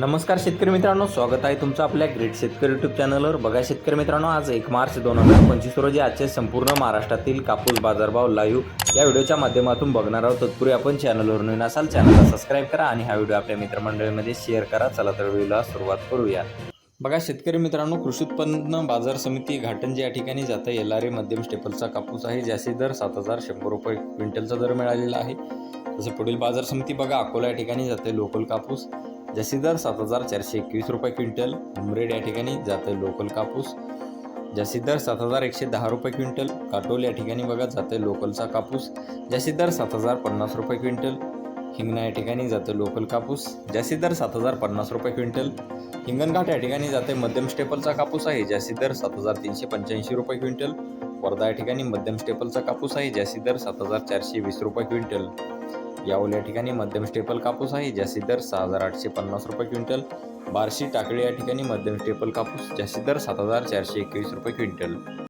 नमस्कार शेतकरी मित्रांनो स्वागत आहे तुमचं आपल्या ग्रेट शेतकरी युट्यूब चॅनलवर बघा शेतकरी मित्रांनो आज एक मार्च दोन हजार पंचवीस रोजी आजचे संपूर्ण महाराष्ट्रातील कापूस बाजारभाव लाईव्ह या व्हिडिओच्या माध्यमातून बघणार आहोत. तत्पूर्वी आपण चॅनलवर नवीन असाल चॅनलला सबस्क्राईब करा आणि हा व्हिडिओ आपल्या मित्रमंडळीमध्ये शेअर करा. चला तर व्हिडिओला सुरुवात करूया. बघा शेतकरी मित्रांनो कृषी उत्पन्न बाजार समिती घाटंजी या ठिकाणी जातं. एल आर ए मध्यम स्टेपलचा कापूस आहे ज्याचे दर सात हजार शंभर रुपये क्विंटलचा दर मिळालेला आहे. तसे पुढील बाजार समिती बघा अकोला या ठिकाणी जाते लोकल कापूस. ज्याचे दर सात हजार चारशे एकवीस रुपये क्विंटल उमरेड या ठिकाणी जाते लोकल कापूस. ज्याचे दर सात हजार एकशे दहा रुपये क्विंटल काटोल या ठिकाणी बघा जाते लोकलचा कापूस. ज्याचे दर सात हजार पन्नास रुपये क्विंटल हिंगणा या ठिकाणी जाते लोकल कापूस. ज्याचे दर सात हजार पन्नास रुपये क्विंटल हिंगणघाट या ठिकाणी जाते मध्यम स्टेपलचा कापूस आहे. ज्याचे दर सात हजार तीनशे पंच्याऐंशी रुपये क्विंटल वर्धा या ठिकाणी मध्यम स्टेपलचा कापूस आहे. ज्याचे दर सात हजार चारशे वीस रुपये क्विंटल. यावल या ठिकाणी मध्यम स्टेपल कापूस आहे ज्याचे दर सहा हजार आठशे पन्नास रुपये क्विंटल. बार्शी टाकळी या ठिकाणी मध्यम स्टेपल कापूस ज्याचे दर सात हजार चारशे एकवीस रुपये क्विंटल.